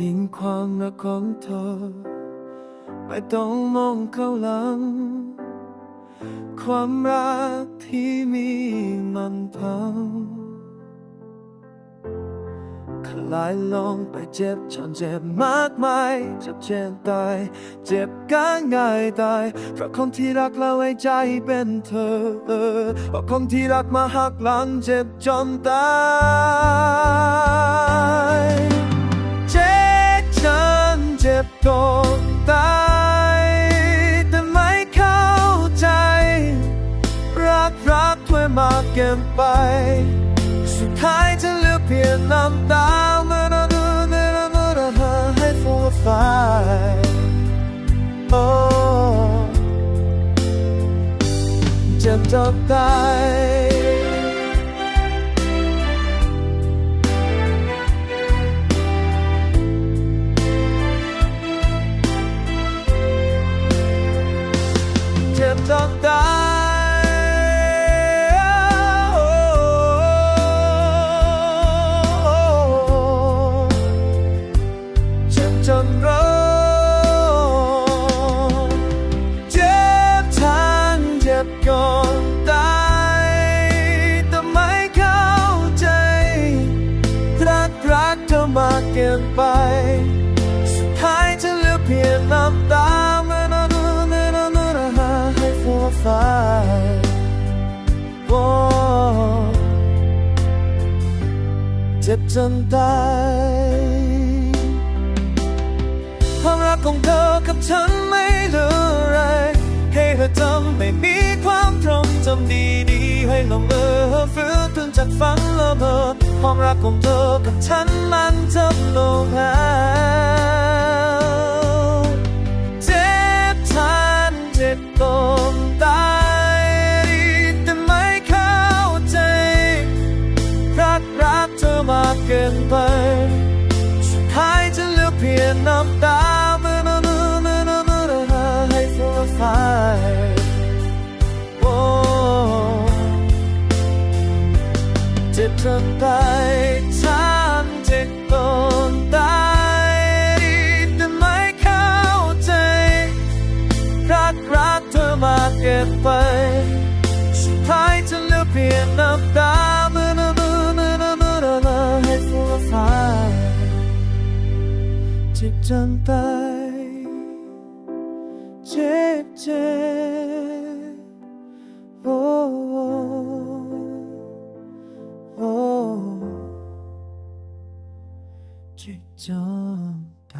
ทิ้งความรักของเธอ ไม่ต้องมองเข้าหลัง ความรักที่มีมันพังคลายลงไปเจ็บจนเจ็บมากมายเจ็บเจ็บตายเจ็บก็ง่ายตายเพราะคนที่รักแล้วไว้ใจเป็นเธอเพราะคนที่รักมาหักหลังเจ็บจนตายากเกินไป สุดท้ายจะเหลือเพียงน้ำตาเมื่อเราดูเมื่อเราเมื่อเราหาให้ฟูฟ้าโอ้จ็บจนตายเจ็บ นไป สุดท้ายจะเหลือเพียงน้ำตาเมื่อเราดูเมื่อเราเมื่อเราหาให้ฟัวฟ้าโอ้เจ็บจนตายความรักของเธอกับฉันไม่เหลืออะไรให้เธอจำไม่มีความทรงจำดีๆให้ละเมอฟื้นตื่นจากฝันละเมอ ความรักของเธอกับฉันมันจบลงแล้วเจ็บทันเจ็บตมตายแต่ไม่เข้าใจรักรักเธอมากเกินไป เจ็บจนตายฉันเจ็บตนตายแต่ไม่เข้าใจรักรักเธอมากเกินไปสุดท้ายจะ 去等待